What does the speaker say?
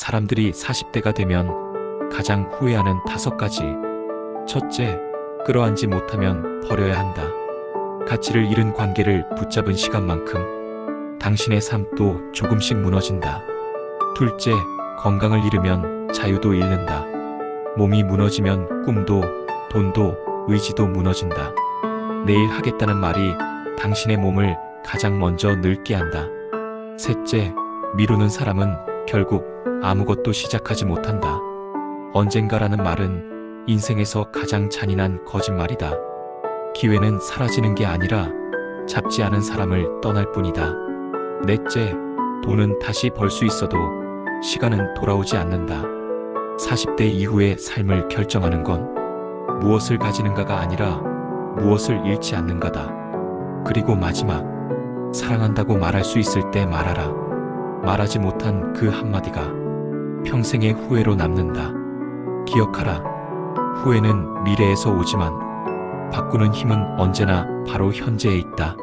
사람들이 40대가 되면 가장 후회하는 다섯 가지. 첫째, 끌어안지 못하면 버려야 한다. 가치를 잃은 관계를 붙잡은 시간만큼 당신의 삶도 조금씩 무너진다. 둘째, 건강을 잃으면 자유도 잃는다. 몸이 무너지면 꿈도, 돈도, 의지도 무너진다. 내일 하겠다는 말이 당신의 몸을 가장 먼저 늙게 한다. 셋째, 미루는 사람은 결국 아무것도 시작하지 못한다. 언젠가라는 말은 인생에서 가장 잔인한 거짓말이다. 기회는 사라지는 게 아니라 잡지 않은 사람을 떠날 뿐이다. 넷째, 돈은 다시 벌 수 있어도 시간은 돌아오지 않는다. 40대 이후의 삶을 결정하는 건 무엇을 가지는가가 아니라 무엇을 잃지 않는가다. 그리고 마지막, 사랑한다고 말할 수 있을 때 말하라. 말하지 못한 그 한마디가 평생의 후회로 남는다. 기억하라. 후회는 미래에서 오지만 바꾸는 힘은 언제나 바로 현재에 있다.